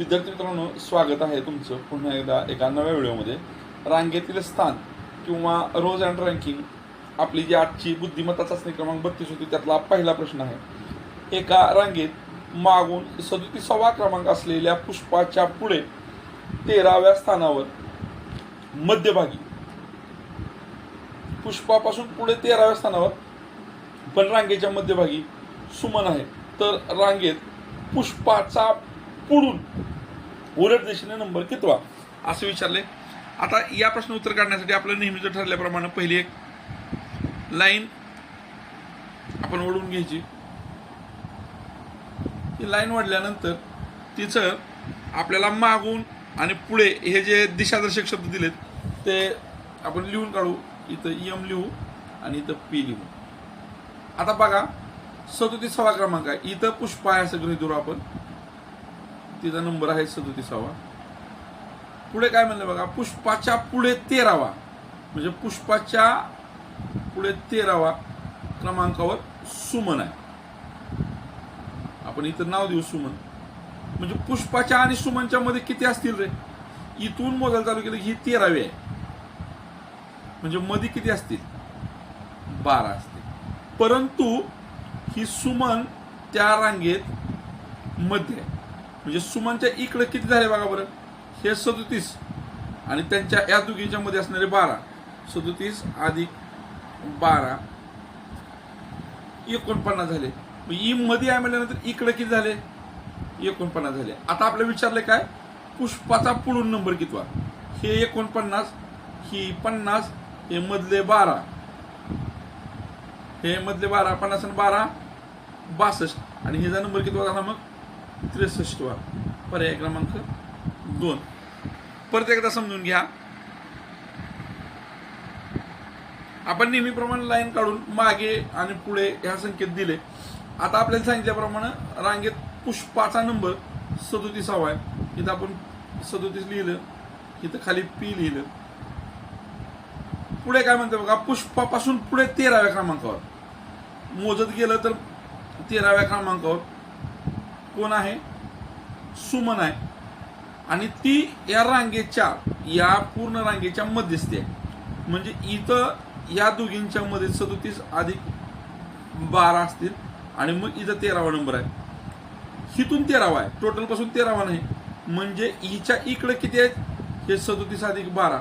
विद्यार्थी मित्रांनो स्वागत आहे तुमचं पुन्हा एकदा एका नव्या व्हिडिओमध्ये. रांगेतील स्थान किंवा रोज अँड रँकिंग आपली जी आजची बुद्धिमत्ता चाचणी क्रमांक बत्तीस होती त्यातला पहिला प्रश्न आहे. एका रांगेत मागून सदोतीसावा क्रमांक असलेल्या पुष्पाच्या पुढे तेराव्या स्थानावर मध्यभागी पुष्पापासून पुढे तेराव्या स्थानावर पण रांगेच्या मध्यभागी सुमन आहे. तर रांगेत पुष्पाचा पुढून उलट दिशेने नंबर कितवा? असं विचारले. आता या प्रश्न उत्तर काढण्यासाठी आपलं नेहमीचं ठरल्याप्रमाणे पहिली एक लाईन आपण ओढून घ्यायची. ही लाईन वाढल्यानंतर तिचं आपल्याला मागून आणि पुढे हे जे दिशादर्शक शब्द दिलेत ते आपण लिहून काढू. इथं यम लिहू आणि इथं पी लिहू. आता बघा सदोतीसावा क्रमांक आहे. इथं पुष्पा आहे असं गृहित धरू आपण. तिचा नंबर आहे सदोतीसावा. पुढे काय म्हणलं बघा पुष्पाच्या पुढे तेरावा. म्हणजे पुष्पाच्या पुढे तेरावा क्रमांकावर सुमन आहे. आपण इथं नाव देऊ सुमन. म्हणजे पुष्पाच्या आणि सुमनच्या मध्ये किती असतील रे? इथून मोजायला चालू केलं ही तेरावी आहे. म्हणजे मध्ये किती असतील? बारा असतील. परंतु ही सुमन त्या रांगेत मध्ये आहे. म्हणजे सुमनच्या इकडे किती झाले बघा बरं? हे सदोतीस. आणि त्यांच्या या दोघींच्या मध्ये असणारे बारा. सदोतीस अधिक बारा. एकोणपन्नास झाले. ई मध्ये आहे म्हणल्यानंतर इकडे किती झाले? एकोणपन्नास झाले. आता आपलं विचारलं काय? पुष्पाचा पुढून नंबर कितवा? हे एकोणपन्नास ही पन्नास हे मधले बारा. हे मधले बारा पन्नास आणि बारा बासष्ट. आणि ह्याचा नंबर कितवा झाला मग? त्रेसष्टवा पर्याय क्रमांक दोन. परत एकदा समजून घ्या. आपण नेहमीप्रमाणे लाईन काढून मागे आणि पुढे ह्या संकेत दिले. आता आपल्याला सांगितल्याप्रमाणे रांगेत पुष्पाचा नंबर सदोतीसावा आहे. इथं आपण सदोतीस लिहिलं. इथं खाली पी लिहिलं. पुढे काय म्हणते बघा? पुष्पापासून पुढे तेराव्या क्रमांकावर. मोजत गेलं तर तेराव्या क्रमांकावर. कोण आहे? सुमन आहे. आणि ती या रांगेच्या या पूर्ण रांगेच्या मध्यस्थी आहे. म्हणजे इथं या दोघींच्या मध्ये सदोतीस अधिक बारा असतील आणि मग इथं तेरावा नंबर आहे. हिथून तेरावा आहे. टोटलपासून तेरावा नाही. म्हणजे हिच्या इकडे किती आहेत? हे सदोतीस अधिक बारा.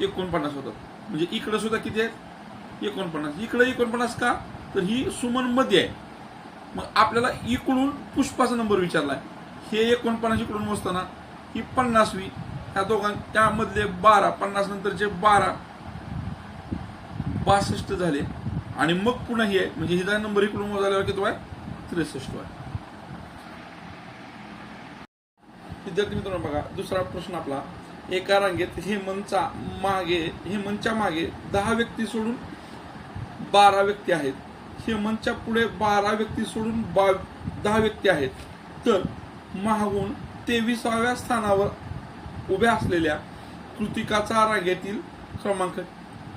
एकोणपन्नास होतात म्हणजे इकडे सुद्धा किती आहेत? एकोणपन्नास. इकडे एकोणपन्नास का? तर ही सुमनमध्ये आहे. मग आपल्याला इकडून पुष्पाचा नंबर विचारलाय. हे एकोणपन्नास इकडून मोजताना ही पन्नासवी ह्या दोघां त्यामधले बारा पन्नास नंतरचे बारा बासष्ट झाले. आणि मग पुन्हा हे आहे म्हणजे हिचा नंबर इकडून मोजायला किती आहे त्रेसष्ट आहे. विद्यार्थी मित्रांनो बघा दुसरा प्रश्न आपला एका रांगेत हेमंतचा मागे हेमंतच्या मागे दहा व्यक्ती सोडून बारा व्यक्ती आहेत. हेमंतच्या पुढे बारा व्यक्ती सोडून बा दहा व्यक्ती आहेत. तर महागून तेविसाव्या स्थानावर उभ्या असलेल्या कृतिकाचा रांगेतील क्रमांक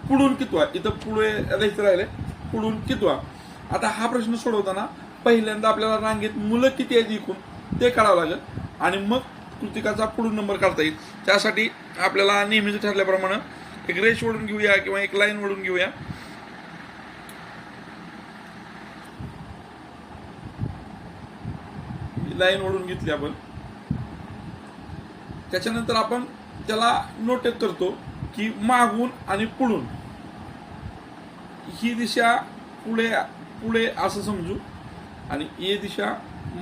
पुढून कितवा? इथं पुढे राहायचं राहिले पुढून कितवा? आता हा प्रश्न सोडवताना पहिल्यांदा आपल्याला रांगेत मुलं किती आहेत एकूण ते काढावं लागेल. आणि मग कृतिकाचा पुढून नंबर काढता येईल. त्यासाठी आपल्याला नेहमीच ठरल्याप्रमाणे एक रेष ओढून घेऊया किंवा एक लाईन ओढून घेऊया. लाईन ओढून घेतली आपण. त्याच्यानंतर आपण त्याला नोटेट करतो की मागून आणि पुढून. ही दिशा पुढे पुढे असं समजू आणि ए दिशा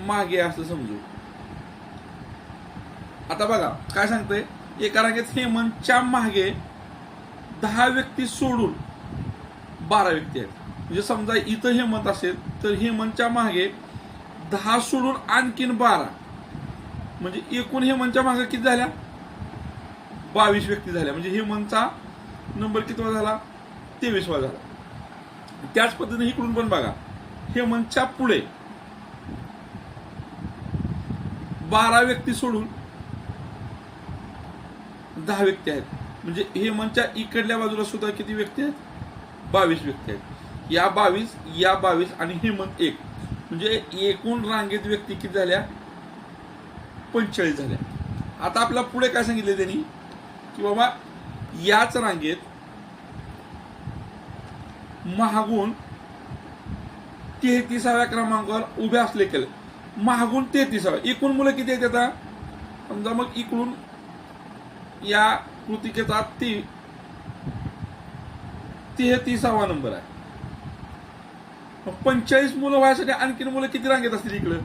मागे असं समजू. आता बघा काय सांगतंय? एका रांगेत हेमंतच्या मागे दहा व्यक्ती सोडून बारा व्यक्ती आहेत. म्हणजे समजा इथं हेमंत असेल तर हेमंतच्या मागे दहा सोडून आणखीन बारा. म्हणजे एकूण हेमनच्या मागे किती झाल्या? बावीस व्यक्ती झाल्या. म्हणजे हेमनचा नंबर कितवा झाला? तेवीसवा झाला. त्याच पद्धतीने इकडून पण बघा. हेमनच्या पुढे बारा व्यक्ती सोडून दहा व्यक्ती आहेत. म्हणजे हेमनच्या इकडल्या बाजूला सुद्धा किती व्यक्ती आहेत? बावीस व्यक्ती आहेत. या बावीस या बावीस आणि हेमंत एक. म्हणजे एकूण रांगेत व्यक्ती किती झाल्या? पंचेचाळीस झाल्या. आता आपल्या पुढे काय सांगितलं त्यांनी? की बाबा याच रांगेत महागून तेहतीसाव्या क्रमांकावर उभे असले केले. महागून तेहतीसाव्या एकूण मुलं किती आहेत आता? समजा मग इकडून या कृतिकेचा ती तेहतीसावा नंबर आहे. मग पंचेचाळीस मुलं व्हायसाठी आणखीन मुलं किती रांगेत असतील इकडं?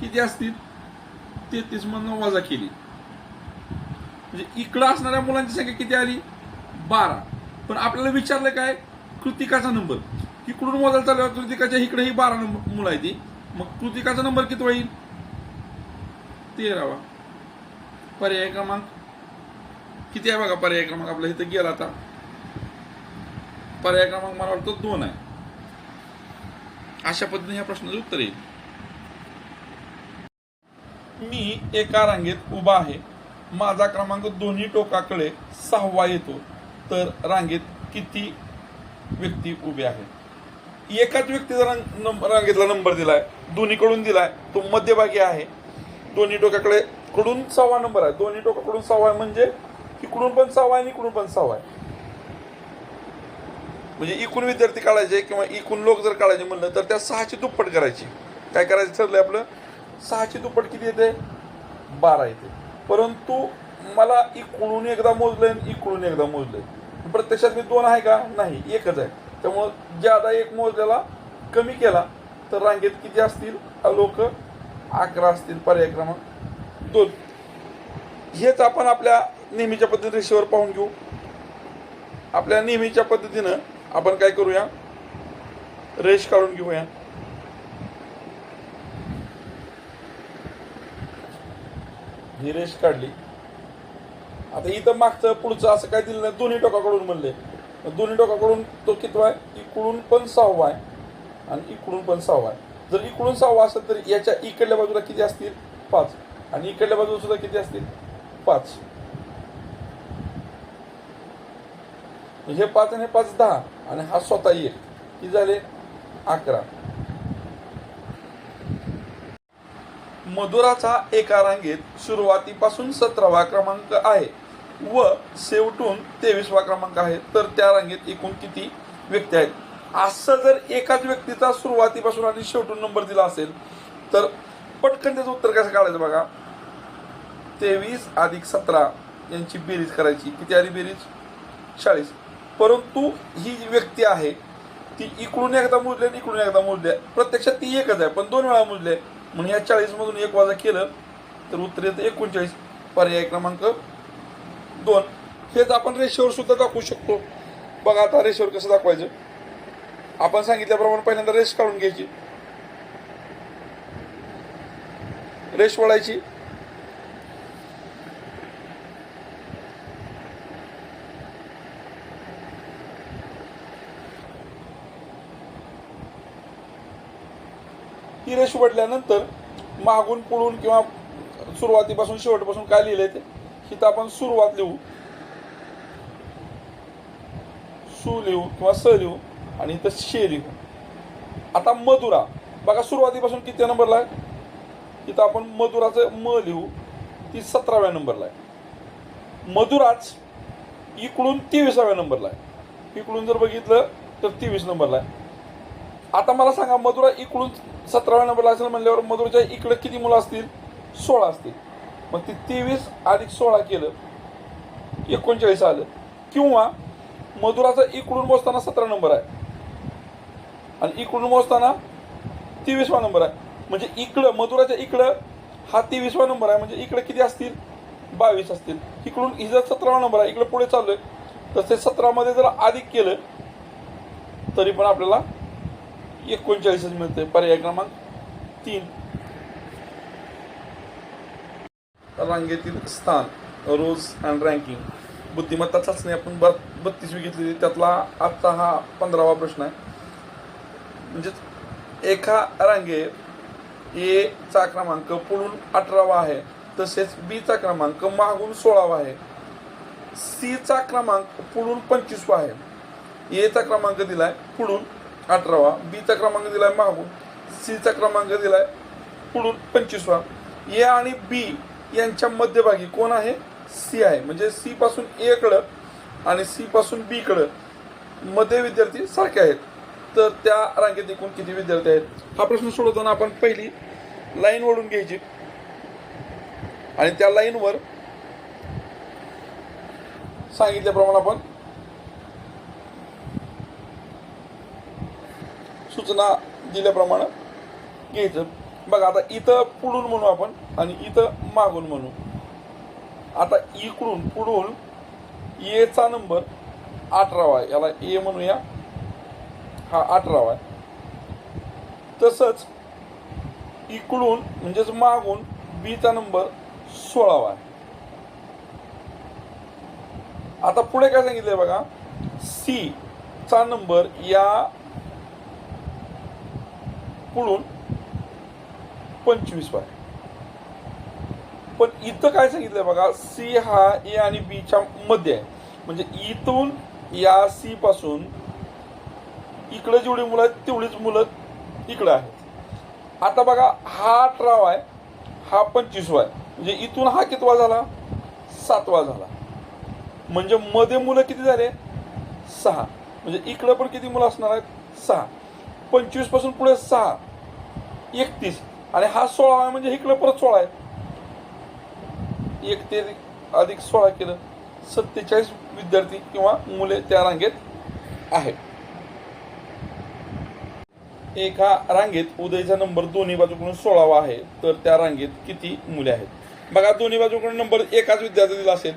किती असतील? तेहतीस मधनं वजा केली. म्हणजे इकडं असणाऱ्या मुलांची संख्या किती आली? बारा. पण आपल्याला विचारलं काय? कृतिकाचा नंबर. इकडून मोजायला चालू आहे, कृतिकाच्या इकडेही बारा नंबर मुलं आहे ती मग कृतिकाचा नंबर किती होईल? तेरावा. पर्याय क्रमांक. किती आहे बघा पर्याय क्रमांक? आपल्या इथं गेला आता. पर्याय क्रमांक मला वाटतं दोन आहे. अशा पद्धतीने ह्या प्रश्नाचं उत्तर येईल. मी एका रांगेत उभा आहे. माझा क्रमांक दोन्ही टोकाकडे सहावा येतो. तर रांगेत किती व्यक्ती उभे आहेत? एकाच व्यक्तीचा रंग नंबर रांगेतला नंबर दिलाय. दोन्हीकडून दिलाय. तो मध्यभागी आहे. दोन्ही टोकाकडे कडून सहावा नंबर आहे. दोन्ही टोकाकडून सहावा म्हणजे इकडून पण सहावा आहे आणि इकडून पण सहावा आहे. म्हणजे एकूण विद्यार्थी काढायचे किंवा एकूण लोक जर काढायचे म्हणलं तर त्या सहाची दुप्पट करायची. काय करायचं ठरलंय आपलं? सहाची दुप्पट किती येते? बारा येते. परंतु मला इकडून एकदा मोजलंय आणि इकडून एकदा मोजलंय. प्रत्यक्षात मी दोन आहे का? नाही एकच आहे. त्यामुळं ज्यादा एक मोजलेला कमी केला तर रांगेत किती असतील? लोक अकरा असतील पर्याय क्रमांक दोन. हेच आपण आपल्या नेहमीच्या पद्धतीने रेषेवर पाहून घेऊ. आपल्या नेहमीच्या पद्धतीनं आपण काय करूया? रेष काढून घेऊया. ही रेष काढली. आता इथं मागचं पुढचं असं काय दिलं नाही दोन्ही टोकाकडून म्हणले. दोन्ही टोकाकडून तो कितवा आहे? इकडून पण सहावा आहे आणि इकडून पण सहावा आहे. जर इकडून सहावा असेल तर याच्या इकडल्या बाजूला किती असतील? पाच. आणि इकडल्या बाजूला सुद्धा किती असतील? पाच. हे पाच आणि पाच दहा आणि हा स्वतः एक. की झाले? अकरा. मधुराचा एका रांगेत सुरुवातीपासून सतरावा क्रमांक आहे व शेवटून तेवीसवा क्रमांक आहे. तर त्या रांगेत एकूण किती व्यक्ती आहेत? असं जर एकाच व्यक्तीचा सुरुवातीपासून आणि शेवटून नंबर दिला असेल तर पटकन त्याचं उत्तर कसं काढायचं बघा? तेवीस अधिक सतरा यांची बेरीज करायची. किती आली बेरीज? चाळीस. परंतु ही जी व्यक्ती आहे ती इकडून एकदा मोजली आणि इकडून एकदा मोजली. प्रत्यक्षात ती एकच आहे पण दोन वेळा मोजले. म्हणून या चाळीसमधून एक वाजा केलं तर उत्तर येतं एकोणचाळीस. पर्याय क्रमांक दोन. हेच आपण रेषेवर सुद्धा दाखवू शकतो. बघा आता रेषेवर कसं दाखवायचं. आपण सांगितल्याप्रमाणे पहिल्यांदा रेष काढून घ्यायची. रेष वळायची. ही शिवडल्यानंतर मागून पुढून किंवा सुरुवातीपासून शेवटपासून काय लिहिलंय ते? इथं आपण सुरुवात लिहू. सु लिहू किंवा स लिहू आणि इथं शे लिहू. आता मधुरा. बघा सुरुवातीपासून किती नंबरला आहे? इथं आपण मधुराचं म लिहू. ती सतराव्या नंबरला आहे. मधुराच इकडून तेविसाव्या नंबरला आहे. इकडून जर बघितलं तर तेवीस नंबरला आहे. आता मला सांगा मधुरा इकडून सतराव्या नंबरला असेल म्हणल्यावर मधुराच्या इकडे किती मुलं असतील? सोळा असतील. मग ती तेवीस अधिक सोळा केलं एकोणचाळीस आलं. किंवा मधुराचा इकडून मोजताना सतरा नंबर आहे. आणि इकडून मोजताना तेवीसवा नंबर आहे. म्हणजे इकडं मधुराच्या इकडं हा तेवीसवा नंबर आहे. म्हणजे इकडे किती असतील? बावीस असतील. इकडून हिचा सतरावा नंबर आहे इकडे पुढे चाललोय तसे सतरामध्ये जर अधिक केलं तरी पण आपल्याला एकोणचाळीसच मिळते पर्याय क्रमांक तीन. रांगेतील स्थान रोज अँड रँकिंग बुद्धिमत्ता चाचणी आपण ब बत्तीसवी घेतलेली. त्यातला आत्ता हा पंधरावा प्रश्न आहे. म्हणजेच एका रांगेत ए चा क्रमांक पुढून अठरावा आहे. तसेच बी चा क्रमांक मागून सोळावा आहे. सी चा क्रमांक पुढून पंचवीसवा आहे. ए चा क्रमांक दिलाय पुढून अठरावा बीचा क्रमांक क्रमांक दिलाय मागून सीचा क्रमांक क्रमांक दिलाय पुढून पंचवीसवा ए आणि बी यांच्या मध्यभागी कोण आहे? सी आहे. म्हणजे सी पासून ए कडं आणि सी पासून बी कडं मध्ये विद्यार्थी सारखे आहेत. तर त्या रांगेत एकूण किती विद्यार्थी आहेत? हा प्रश्न सोडवताना आपण पहिली लाईन ओढून घ्यायची. आणि त्या लाईनवर सांगितल्याप्रमाणे आपण सूचना दिल्याप्रमाणे घ्यायचं. बघा आता इथं पुढून म्हणू आपण आणि इथं मागून म्हणू. आता इकडून पुढून एचा नंबर अठरावा आहे. याला ए म्हणूया. हा अठरावा आहे. तसंच इकडून म्हणजेच मागून बीचा नंबर सोळावा आहे. आता पुढे काय सांगितलंय बघा? सी चा नंबर या पुढून पंचवीस आहे पण इथं काय सांगितलंय बघा सी हा ए आणि बीच्या मध्ये आहे. म्हणजे इथून या सी पासून इकडे जेवढी मुलं आहेत तेवढीच मुलं इकडे आहेत. आता बघा हा अठरावा आहे हा पंचवीसवा आहे म्हणजे इथून हा कितवा झाला? सातवा झाला. म्हणजे मध्ये मुलं किती झाले? सहा. म्हणजे इकडं पण किती मुलं असणार आहेत? सहा. पंचवीसपासून पुढे सहा. एकतीस. आणि हा सोळा आहे म्हणजे इकडं परत सोळा आहे. एक ते अधिक सोळा केलं सत्तेचाळीस विद्यार्थी किंवा मुले त्या रांगेत आहेत. एका रांगेत उदयचा नंबर दोन्ही बाजूकडून सोळावा आहे तर त्या रांगेत किती मुले आहेत? बघा दोन्ही बाजूकडून नंबर एकाच विद्यार्थी दिला असेल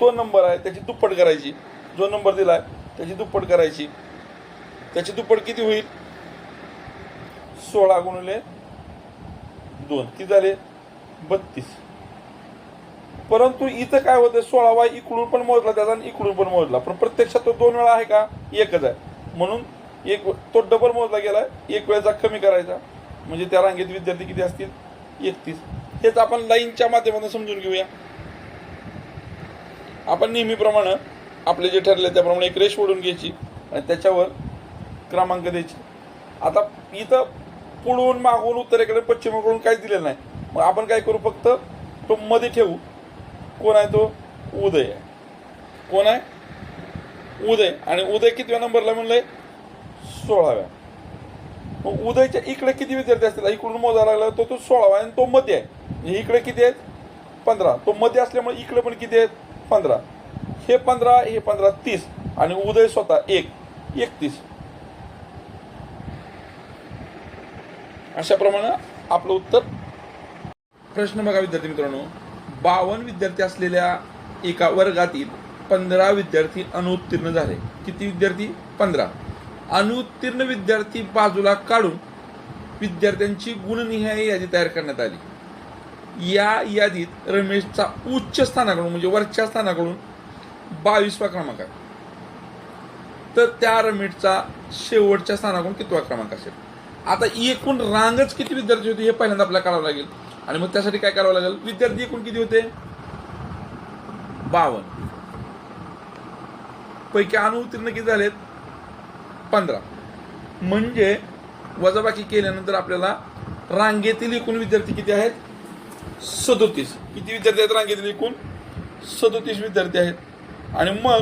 तो नंबर आहे त्याची दुप्पट करायची. जो नंबर दिला आहे त्याची दुप्पट करायची. त्याची दुप्पट किती होईल? सोळा गुणिले दोन. किती झाले? बत्तीस. परंतु इथं काय होतं? सोळावा इकडून पण मोजला त्याचा आणि इकडून पण मोजला. पण प्रत्यक्षात तो दोन वेळा आहे का? एकच आहे. म्हणून एक तो डबल मोजला गेला. एक वेळेचा कमी करायचा. म्हणजे त्या रांगेत विद्यार्थी किती असतील? एकतीस. हेच आपण लाईनच्या माध्यमातून समजून घेऊया. आपण नेहमीप्रमाणे आपले जे ठरले त्याप्रमाणे एक रेष ओढून घ्यायची आणि त्याच्यावर क्रमांक द्यायचे. आता इथं पुढून मागून उत्तरेकडे पश्चिमेकडून काहीच दिलेलं नाही. मग आपण काय करू फक्त तो मध्ये ठेवू. कोण आहे तो? उदय. आहे कोण आहे? उदय. आणि उदय कितव्या नंबरला म्हणलंय? सोळाव्या. मग उदयच्या इकडे किती विद्यार्थी असतील? इकडून मोजायला लागला तो तो सोळावा आणि तो मध्ये आहे. इकडे किती आहेत? पंधरा. तो मध्ये असल्यामुळे इकडे पण किती आहेत? पंधरा. हे पंधरा हे पंधरा तीस. आणि उदय स्वतः एक. एकतीस. अशाप्रमाणे आपलं उत्तर. प्रश्न बघा विद्यार्थी मित्रांनो. बावन्न विद्यार्थी असलेल्या एका वर्गातील पंधरा विद्यार्थी अनुत्तीर्ण झाले. किती विद्यार्थी? पंधरा. अनुत्तीर्ण विद्यार्थी बाजूला काढून विद्यार्थ्यांची गुणनिहाय यादी तयार करण्यात आली. या यादीत रमेशचा उच्च स्थानाकडून म्हणजे वरच्या स्थानाकडून बावीसवा क्रमांक आहे. तर त्या रमेशचा शेवटच्या स्थानाकडून कितवा क्रमांक असेल? आता एकूण रांगच किती विद्यार्थी होते हे पहिल्यांदा आपल्याला करावं लागेल. आणि मग त्यासाठी काय करावं लागेल? विद्यार्थी एकूण किती होते? बावन्न पैकी अनुत्तीर्ण किती झालेत? पंधरा. म्हणजे वजाबाकी केल्यानंतर आपल्याला रांगेतील एकूण विद्यार्थी किती आहेत? सदोतीस. किती विद्यार्थी आहेत रांगेतील एकूण? सदोतीस विद्यार्थी आहेत. आणि मग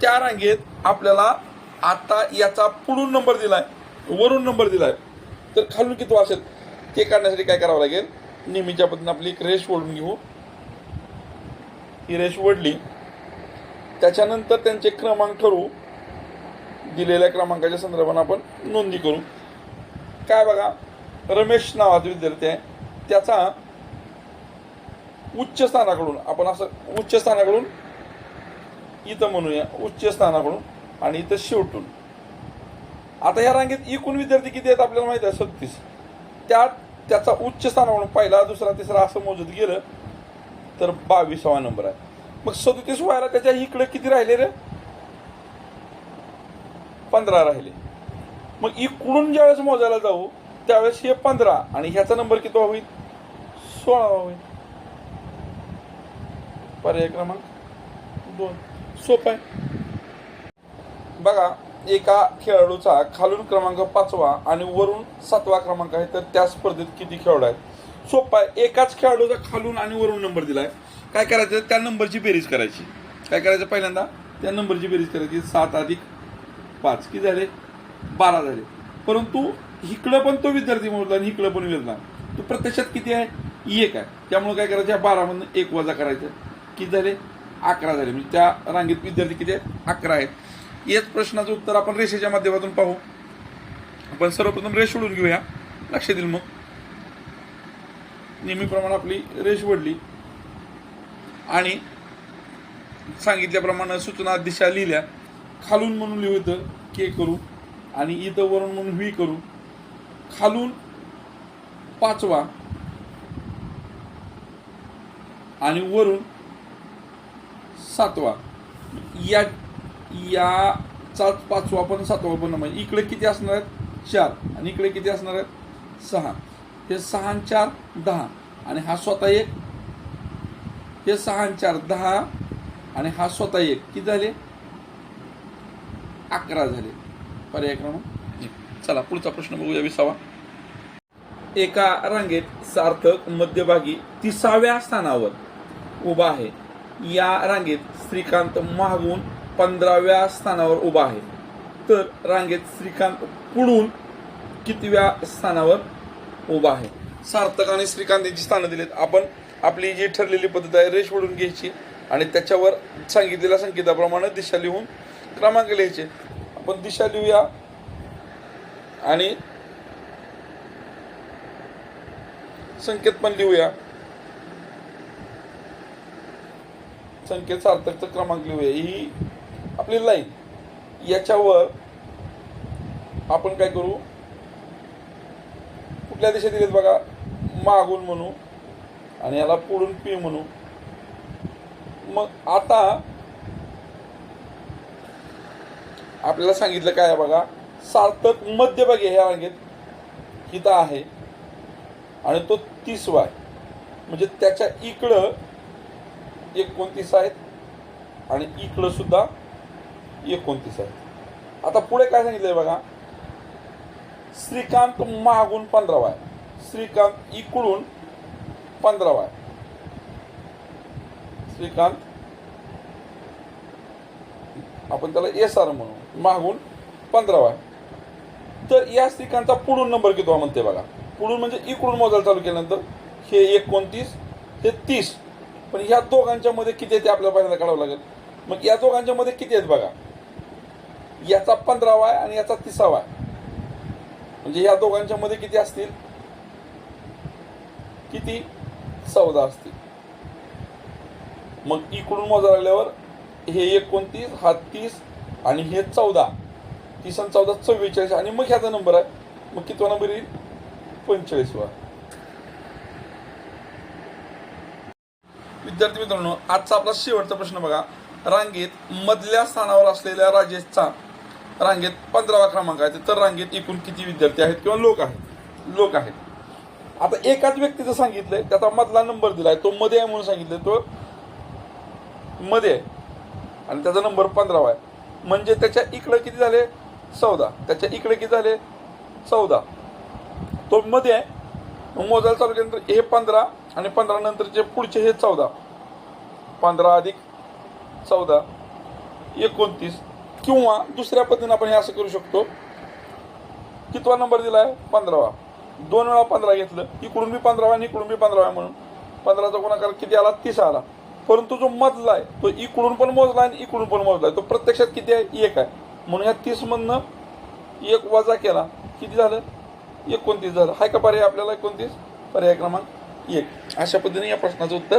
त्या रांगेत आपल्याला आता याचा पुढून नंबर दिलाय वरून नंबर दिलाय. तर खालून किती असेल ते काढण्यासाठी काय करावं लागेल? नेहमीच्या पद्धतीने आपली एक रेष ओढून घेऊ. ही रेष ओढली. त्याच्यानंतर त्यांचे क्रमांक ठरवू. दिलेल्या क्रमांकाच्या संदर्भात आपण नोंदी करू. काय बघा रमेश नावाचा विद्यार्थी आहे. त्याचा उच्च स्थानाकडून आपण असं उच्च स्थानाकडून इथं म्हणूया उच्च स्थानाकडून आणि इथं शेवटून. आता ह्या रांगेत एकूण विद्यार्थी किती आहेत आपल्याला माहिती आहे? सत्तीस. त्यात त्याचा उच्च स्थानाकडून पहिला दुसरा तिसरा असं मोजत गेलं तर बावीसावा नंबर आहे. मग सदतीस व्हायला त्याच्या इकडे किती राहिले रे? पंधरा राहिले. मग इकडून ज्यावेळेस मोजायला जाऊ त्यावेळेस हे पंधरा आणि ह्याचा नंबर किती होईल? सोळावा होईल. पर्याय क्रमांक दोन. सोपा आहे. बघा एका खेळाडूचा खालून क्रमांक पाचवा आणि वरून सातवा क्रमांक आहे तर त्या स्पर्धेत किती खेळाडू आहेत? सोपा आहे. एकाच खेळाडूचा खालून आणि वरून नंबर दिला आहे काय करायचं? त्या नंबरची बेरीज करायची. काय करायचं पहिल्यांदा? त्या नंबरची बेरीज करायची. सात अधिक पाच. किती झाले? बारा झाले. परंतु इकडं पण तो विद्यार्थी मोजला आणि इकडं पण मोजला तो प्रत्यक्षात किती आहे? एक आहे. त्यामुळे काय करायचं? या बारामधून एक वजा करायचं. किती झाले? अकरा झाले. म्हणजे त्या रांगेत विद्यार्थी किती आहेत? अकरा आहेत. याच प्रश्नाचं उत्तर आपण रेषेच्या माध्यमातून पाहू. आपण सर्वप्रथम रेष ओढून घेऊया. लक्ष देईल मग. नेहमीप्रमाणे आपली रेष वडली. आणि सांगितल्याप्रमाणे सूचना दिशा लिहिल्या. खालून म्हणून लिहू इथं के करू. आणि इथं वरून म्हणून व्ही करू. खालून पाचवा. आणि वरून सातवा. या याचा पाचवा पण सातवा पण नंबर इकडे किती असणार आहेत? चार. आणि इकडे किती असणार आहेत? सहा. हे सहा चार दहा. आणि हा स्वतः एक. हे सहा चार दहा. आणि हा स्वतः एक. किती झाले? अकरा झाले. पर्याय क्रमांक चला पुढचा प्रश्न बघूया विसावा. एका रांगेत सार्थक मध्यभागी तिसाव्या स्थानावर उभा आहे. या रांगेत श्रीकांत मागून पंधराव्या स्थानावर उभा आहे. तर रांगेत श्रीकांत पुढून कितव्या स्थानावर उभा आहे? सार्थक आणि श्रीकांत यांची स्थानं दिलीत. आपण आपली जी ठरलेली पद्धत आहे रेष ओढून घ्यायची आणि त्याच्यावर सांगितलेल्या संकेताप्रमाणे दिशा लिहून क्रमांक लिहायचे. आपण दिशा लिहूया. आणि संकेत पण लिहूया. संकेत सार्थकचा क्रमांक लिहूया. ही आपली लाईन याच्यावर आपण काय करू? कुठल्या देशात दिलेत बघा? मागून म्हणू आणि याला पुढून पी म्हणू. मग आता आपल्याला सांगितलं काय बघा? सार्थक मध्यभागी ह्या रांगेत हिता आहे आणि तो तिसवा आहे. म्हणजे त्याच्या इकडं एकोणतीस आहेत आणि इकडं सुद्धा एकोणतीस आहे आता पुढे काय सांगितलंय बघा. श्रीकांत मागून पंधरावा आहे. श्रीकांत इकडून पंधरावा आहे. श्रीकांत आपण त्याला एस आर म्हणू. मागून पंधरावा आहे. तर या श्रीकांतचा पुढून नंबर किती म्हणते बघा. पुढून म्हणजे इकडून मोजायला चालू केल्यानंतर हे एकोणतीस हे तीस. पण ह्या दोघांच्या मध्ये किती आहे ते आपल्याला पहिल्यांदा काढावं लागेल. मग या दोघांच्या मध्ये किती आहेत बघा. याचा पंधरावा आहे आणि याचा तिसावा आहे. म्हणजे या दोघांच्या मध्ये किती असतील? किती? चौदा असतील. मग इकडून मोजा लागल्यावर हे एकोणतीस हा तीस आणि हे चौदा. तीस आणि चौदा चव्वेचाळीस. आणि मग ह्याचा नंबर आहे. मग कितवा नंबर येईल? पंचेचाळीसवा. विद्यार्थी मित्रांनो आजचा आपला शेवटचा प्रश्न बघा. रांगेत मधल्या स्थानावर असलेल्या राजेशचा रांगेत पंधरावा क्रमांक आहे. तर रांगेत एकूण किती विद्यार्थी आहेत किंवा लोक आहेत? लोक आहेत. आता एकाच व्यक्तीचं सांगितलंय त्याचा मधला नंबर दिलाय तो मध्ये आहे म्हणून सांगितलंय तो मध्ये आहे. आणि त्याचा नंबर पंधरावा आहे. म्हणजे त्याच्या इकडं किती झाले? चौदा. त्याच्या इकडे किती झाले? चौदा. तो मध्ये आहे. मोजायला चालू केल्यानंतर हे पंधरा आणि पंधरा नंतरचे पुढचे हे चौदा. पंधरा अधिक चौदा. एकोणतीस. किंवा दुसऱ्या पद्धतीने आपण हे असं करू शकतो कितवा नंबर दिला आहे पंधरावा. दोन वेळा पंधरा घेतलं इकडून बी पंधरावा आणि इकडून बी पंधरावा म्हणून. पंधराचा गुणाकार किती आला? तीस आला. परंतु जो मधला आहे तो इकडून पण मोजला आणि इकडून पण मोजला. आहे तो प्रत्यक्षात किती आहे? एक आहे. म्हणून ह्या तीसमधनं एक वजा केला. किती झालं? एकोणतीस झालं. हाय का पर्याय आपल्याला एकोणतीस? पर्याय क्रमांक एक. अशा पद्धतीने या प्रश्नाचं उत्तर